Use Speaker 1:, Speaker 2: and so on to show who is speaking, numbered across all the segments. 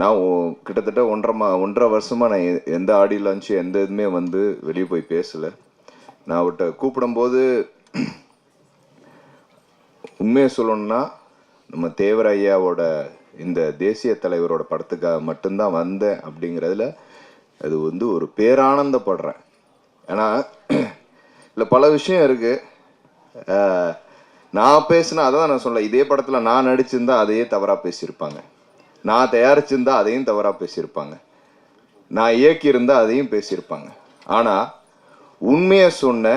Speaker 1: நான் கிட்டத்தட்ட ஒன்றரை மா ஒன்றரை வருஷமாக நான் எ- எந்த ஆடியோ லான்ச்சு எந்த இதுவுமே வந்து வெளியே போய் பேசலை. நான் அவர்கிட்ட கூப்பிடும்போது உண்மையை சொல்லணும்னா நம்ம தேவர் இந்த தேசிய தலைவரோட படத்துக்காக மட்டும்தான் வந்தேன் அப்படிங்கிறதுல அது வந்து ஒரு பேரானந்தப்படுறேன். ஏன்னா இல்லை பல விஷயம் இருக்குது நான் பேசினா அதான் நான் சொல்ல இதே படத்தில் நான் நடிச்சிருந்தா அதையே தவறாக பேசியிருப்பாங்க. நான் தயாரிச்சிருந்தா அதையும் தவறாக பேசியிருப்பாங்க. நான் இயக்கியிருந்தா அதையும் பேசியிருப்பாங்க. ஆனால் உண்மையை சொன்ன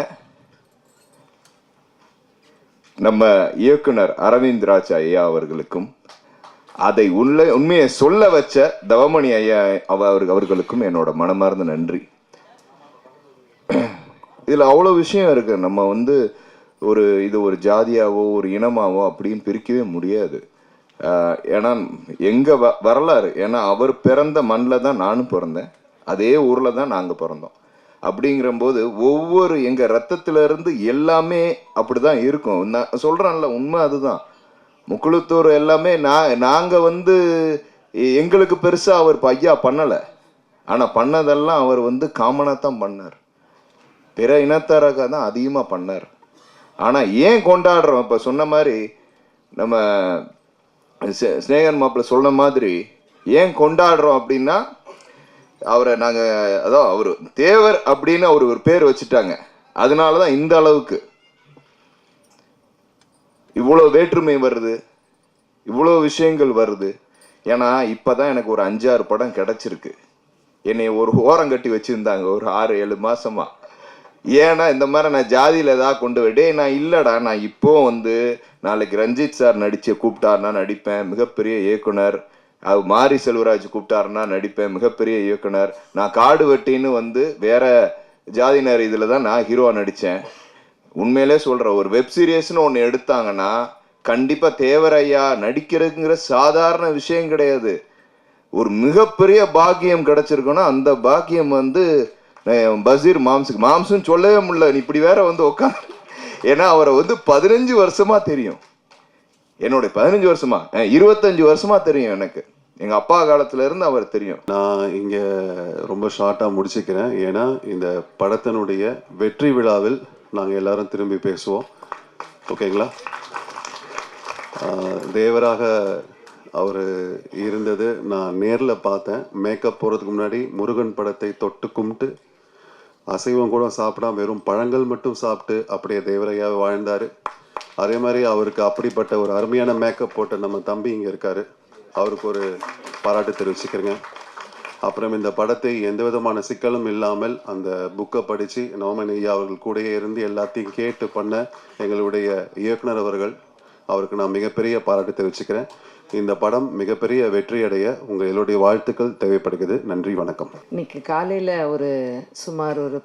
Speaker 1: நம்ம இயக்குனர் அரவிந்த் ராஜ் ஐயா அவர்களுக்கும் அதை உள்ள உண்மையை சொல்ல வச்ச தவமணி ஐயா அவர் அவர்களுக்கும் என்னோட மனமார்ந்த நன்றி. இதில் அவ்வளோ விஷயம் இருக்கு. நம்ம வந்து ஒரு இது ஒரு ஜாதியாவோ ஒரு இனமாவோ அப்படின்னு பிரிக்கவே முடியாது. ஏன்னா எங்கள் வ- வரலாறு ஏன்னா அவர் பிறந்த மண்ணில் தான் நானும் பிறந்தேன். அதே ஊரில் தான் நாங்கள் பிறந்தோம். அப்படிங்கிறம்போது ஒவ்வொரு எங்கள் ரத்தத்துல இருந்து எல்லாமே அப்படிதான் இருக்கும். நான் சொல்கிறேன்ல உண்மை அதுதான். முக்குளத்தூர் எல்லாமே நான் நாங்கள் வந்து எங்களுக்கு பெருசாக அவர் ஐயா பண்ணலை. ஆனால் பண்ணதெல்லாம் அவர் வந்து காமனாக தான் பண்ணார். பிற இனத்தாராக தான் அதிகமாக பண்ணார். ஆனால் ஏன் கொண்டாடுறோம்? இப்போ சொன்ன மாதிரி நம்ம ஸ்னேகன் மாப்பிள்ள சொன்ன மாதிரி ஏன் கொண்டாடுறோம் அப்படின்னா அவரை நாங்கள் அதான் அவர் தேவர் அப்படின்னு அவர் ஒரு பேர் வச்சுட்டாங்க. அதனால தான் இந்த அளவுக்கு. இவ்வளோ வேற்றுமை வருது. இவ்வளோ விஷயங்கள் வருது. ஏன்னா இப்போதான் எனக்கு ஒரு அஞ்சாறு படம் கிடச்சிருக்கு. என்னை ஒரு ஓரம் கட்டி வச்சுருந்தாங்க ஒரு ஆறு ஏழு மாதமாக ஏன்னா இந்த மாதிரி நான் ஜாதியில் ஏதாவது கொண்டு விடே நான் இல்லைடா நான் இப்போ வந்து நாளைக்கு ரஞ்சித் சார் நடிச்சு கூப்பிட்டாருன்னா நடிப்பேன் மிகப்பெரிய இயக்குனர். அது மாரி செல்வராஜ் கூப்பிட்டாருன்னா நடிப்பேன் மிகப்பெரிய இயக்குனர். நான் காடு வெட்டின்னு வந்து வேற ஜாதியினர் இதில் தான் நான் ஹீரோவாக நடித்தேன் உண்மையிலே சொல்கிறேன் ஒரு வெப் சீரியஸ்னு ஒன்று எடுத்தாங்கன்னா கண்டிப்பாக தேவரையா நடிக்கிறதுங்கிற சாதாரண விஷயம் கிடையாது. ஒரு மிகப்பெரிய பாக்கியம் கிடைச்சிருக்குன்னா அந்த பாக்கியம் வந்து பசீர் மாம்ஸுக்கு மாம்சுன்னு சொல்லவே முடியல. நீ இப்படி வேற வந்து உட்கார் ஏன்னா அவரை வந்து பதினஞ்சு வருஷமா தெரியும். என்னுடைய பதினஞ்சு வருஷமா? இருபத்தஞ்சு வருஷமா தெரியும் எனக்கு. எங்கள் அப்பா காலத்துல இருந்து அவர் தெரியும்.
Speaker 2: நான் இங்கே ரொம்ப ஷார்ட்டாக முடிச்சுக்கிறேன். ஏன்னா இந்த படத்தினுடைய வெற்றி விழாவில் நாங்கள் எல்லாரும் திரும்பி பேசுவோம். ஓகேங்களா? தேவராக அவர் இருந்தது நான் நேரில் பார்த்தேன். மேக்கப் போகிறதுக்கு முன்னாடி முருகன் படத்தை தொட்டு கும்பிட்டு அசைவம் கூட சாப்பிடாம வெறும் பழங்கள் மட்டும் சாப்பிட்டு அப்படியே தேவரையாகவே வாழ்ந்தார். அதே மாதிரி அவருக்கு அப்படிப்பட்ட ஒரு அருமையான மேக்கப் போட்ட நம்ம தம்பி இங்கே இருக்கார். அவருக்கு ஒரு பாராட்டு தெரிவிச்சுக்கிறேங்க. அப்புறம் இந்த படத்தை எந்த விதமான சிக்கலும் இல்லாமல் அந்த புக்கை படித்து நவமன் ஐயா அவர்கள் கூடயே இருந்து எல்லாத்தையும் கேட்டு பண்ண எங்களுடைய இயக்குனர் அவர்கள் அவருக்கு நான் மிகப்பெரிய பாராட்டு தெரிவிச்சுக்கிறேன். இந்த படம் மிகப்பெரிய வெற்றி அடைய உங்கள் எல்லோருடைய வாழ்த்துக்கள் தேவைப்படுகிறது. நன்றி வணக்கம்.
Speaker 3: இன்னைக்கு காலையில் ஒரு சுமார் ஒரு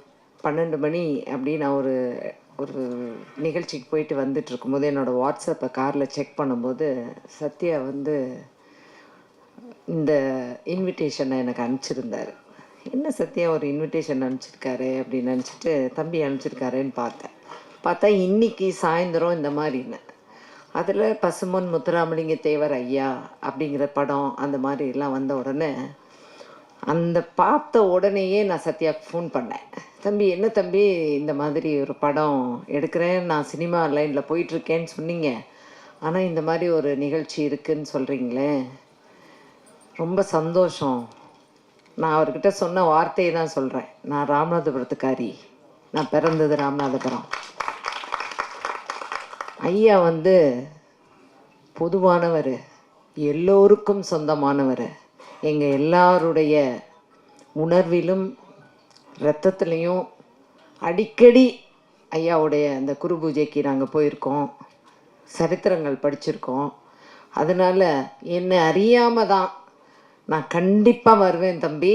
Speaker 3: பன்னெண்டு மணி அப்படி நான் ஒரு ஒரு நிகழ்ச்சிக்கு போயிட்டு வந்துட்டு இருக்கும்போது என்னோடய வாட்ஸ்அப்பை காரில் செக் பண்ணும்போது சத்யா வந்து இந்த இன்விடேஷனை எனக்கு அனுப்பிச்சிருந்தார். என்ன சத்யா ஒரு இன்விடேஷன் அனுப்பிச்சிருக்காரு அப்படின்னு நினச்சிட்டு தம்பி அனுப்பிச்சிருக்காருன்னு பார்த்தேன். பார்த்தா இன்னைக்கு சாயந்தரம் இந்த மாதிரின்னு. அதில் பசுமொன் முத்துராமலிங்க தேவர் ஐயா அப்படிங்கிற படம் அந்த மாதிரி எல்லாம் வந்த உடனே அந்த பார்த்த உடனேயே நான் சத்யாவுக்கு ஃபோன் பண்ணேன். தம்பி என்ன தம்பி இந்த மாதிரி ஒரு படம் எடுக்கிறேன். நான் சினிமா லைனில் போயிட்டுருக்கேன்னு சொன்னீங்க. ஆனால் இந்த மாதிரி ஒரு நிகழ்ச்சி இருக்குன்னு சொல்கிறீங்களே ரொம்ப சந்தோஷம். நான் அவர்கிட்ட சொன்ன வார்த்தையை தான் சொல்கிறேன் நான் ராமநாதபுரத்துக்காரி. நான் பிறந்தது ராமநாதபுரம். ஐயா வந்து பொதுவானவர் எல்லோருக்கும் சொந்தமானவர். எங்கள் எல்லாருடைய உணர்விலும் இரத்தத்துலேயும் அடிக்கடி ஐயாவுடைய அந்த குரு பூஜைக்கு நாங்கள் போயிருக்கோம். சரித்திரங்கள் படிச்சிருக்கோம். அதனால் என்னை அறியாமல் தான் நான் கண்டிப்பாக வருவேன் தம்பி.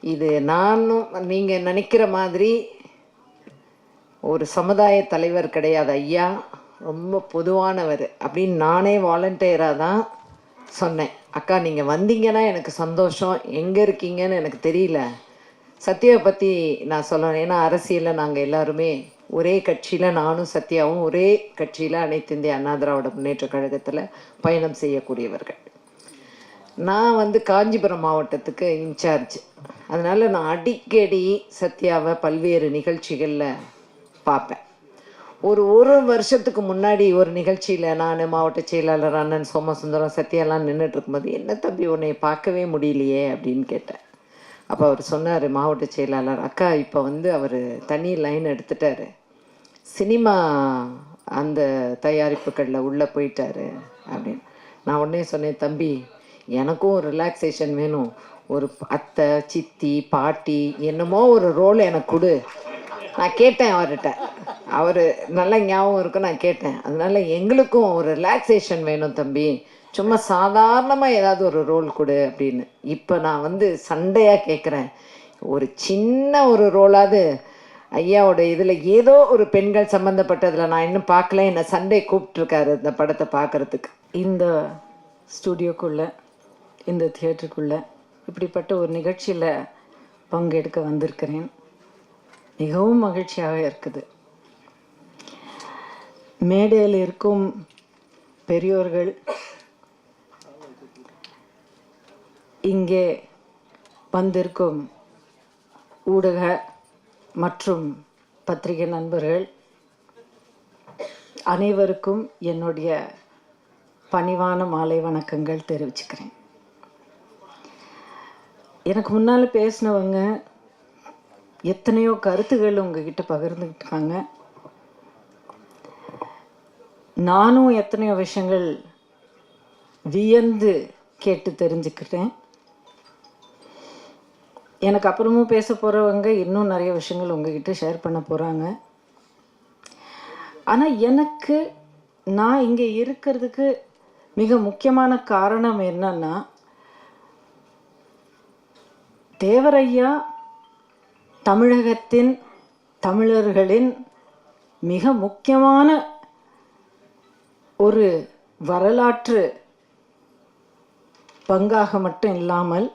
Speaker 3: இது நானும் நீங்கள் நினைக்கிற மாதிரி ஒரு சமுதாய தலைவர் கிடையாது ஐயா. ரொம்ப பொதுவானவர் அப்படின்னு நானே வாலண்டியராக தான் சொன்னேன். அக்கா நீங்கள் வந்தீங்கன்னா எனக்கு சந்தோஷம். எங்கே இருக்கீங்கன்னு எனக்கு தெரியல. சத்யாவை பற்றி நான் சொல்லணும். ஏன்னா அரசியலில் நாங்கள் எல்லாருமே ஒரே கட்சியில் நானும் சத்யாவும் ஒரே கட்சியில் அனைத்து இந்திய அண்ணா திராவிட முன்னேற்ற கழகத்தில் பயணம் செய்யக்கூடியவர்கள். நான் வந்து காஞ்சிபுரம் மாவட்டத்துக்கு இன்சார்ஜ். அதனால் நான் அடிக்கடி சத்யாவை பல்வேறு நிகழ்ச்சிகளில் பார்ப்பேன். ஒரு ஒரு வருஷத்துக்கு முன்னாடி ஒரு நிகழ்ச்சியில் நான் மாவட்ட செயலாளர் அண்ணன் சோமசுந்தரம் சத்யாலாம் நின்றுட்டு இருக்கும்போது என்ன தம்பி உன்னை பார்க்கவே முடியலையே? அப்படின்னு கேட்டேன். அப்போ அவர் சொன்னார் மாவட்ட செயலாளர் அக்கா இப்போ வந்து அவர் தனி லைன் எடுத்துட்டாரு. சினிமா அந்த தயாரிப்புகளில் உள்ளே போயிட்டாரு. அப்படின்னு. நான் உடனே சொன்னேன் தம்பி எனக்கும் ஒரு ரிலாக்ஸேஷன் வேணும். ஒரு அத்தை சித்தி பாட்டி என்னமோ ஒரு ரோல் எனக்கு கொடு. நான் கேட்டேன் அவர்கிட்ட. அவர் நல்லா ஞாபகம் இருக்கும் நான் கேட்டேன். அதனால எங்களுக்கும் ஒரு ரிலாக்ஸேஷன் வேணும் தம்பி. சும்மா சாதாரணமாக ஏதாவது ஒரு ரோல் கொடு அப்படின்னு. இப்போ நான் வந்து சண்டையாக கேட்குறேன் ஒரு சின்ன ஒரு ரோலாவது ஐயாவோட இதில் ஏதோ ஒரு பெண்கள் சம்மந்தப்பட்டதில் நான் இன்னும் பார்க்கல. என்னை சண்டே கூப்பிட்ருக்காரு இந்த படத்தை பார்க்குறதுக்கு.
Speaker 4: இந்த ஸ்டுடியோக்குள்ளே இந்த தியேட்டருக்குள்ளே இப்படிப்பட்ட ஒரு நிகழ்ச்சியில் பங்கெடுக்க வந்திருக்கிறேன். மிகவும் மகிழ்ச்சியாக இருக்குது. மேடையில் இருக்கும் பெரியோர்கள் இங்கே வந்திருக்கும் ஊடக மற்றும் பத்திரிகை நண்பர்கள் அனைவருக்கும் என்னுடைய பணிவான மாலை வணக்கங்கள் தெரிவிச்சுக்கிறேன். எனக்கு முன்னால் பேசினவங்க எத்தனையோ கருத்துகள் உங்ககிட்ட பகிர்ந்துக்கிட்டாங்க. நானும் எத்தனையோ விஷயங்கள் வியந்து கேட்டு தெரிஞ்சுக்கிட்டேன். எனக்கு அப்புறமும் பேச போகிறவங்க இன்னும் நிறைய விஷயங்கள் உங்ககிட்ட ஷேர் பண்ண போகிறாங்க ஆனால் எனக்கு நான் இங்கே இருக்கிறதுக்கு மிக முக்கியமான காரணம் என்னன்னா தேவரையா தமிழகத்தின் தமிழர்களின் மிக முக்கியமான ஒரு வரலாற்று பங்காக மட்டும் இல்லாமல்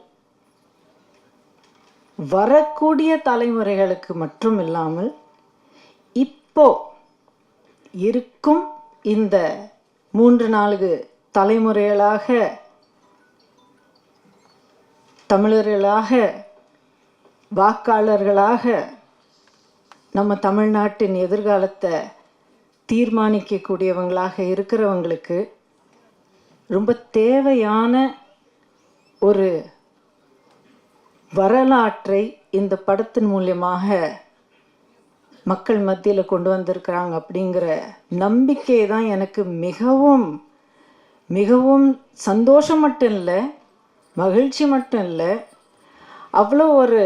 Speaker 4: வரக்கூடிய தலைமுறைகளுக்கு மட்டும் இல்லாமல் இப்போ இருக்கும் இந்த மூன்று நான்கு தலைமுறைகளாக தமிழர்களாக வாக்காளர்களாக நம்ம தமிழ்நாட்டின் எதிர்காலத்தை தீர்மானிக்கக்கூடியவங்களாக இருக்கிறவங்களுக்கு ரொம்ப தேவையான ஒரு வரலாற்றை இந்த படத்தின் மூலியமாக மக்கள் மத்தியில் கொண்டு வந்திருக்கிறாங்க அப்படிங்கிற நம்பிக்கை தான் எனக்கு மிகவும் மிகவும் சந்தோஷம் மட்டும் இல்லை மகிழ்ச்சி மட்டும் இல்லை அவ்வளோ ஒரு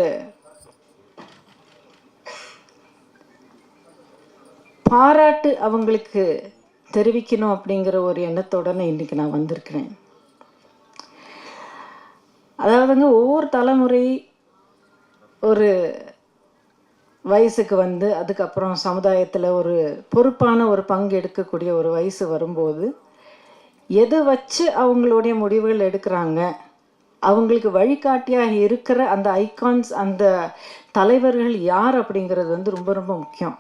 Speaker 4: பாராட்டு அவங்களுக்கு தெரிவிக்கணும் அப்படிங்கிற ஒரு எண்ணத்தோட இன்றைக்கி இன்னைக்கு நான் வந்திருக்கிறேன். அதாவதுங்க ஒவ்வொரு தலைமுறை ஒரு வயசுக்கு வந்து அதுக்கப்புறம் சமுதாயத்தில் ஒரு பொறுப்பான ஒரு பங்கு எடுக்கக்கூடிய ஒரு வயசு வரும்போது எதை வச்சு அவங்களுடைய முடிவுகள் எடுக்கிறாங்க அவங்களுக்கு வழிகாட்டியாக இருக்கிற அந்த ஐகான்ஸ் அந்த தலைவர்கள் யார் அப்படிங்கிறது வந்து ரொம்ப ரொம்ப முக்கியம்.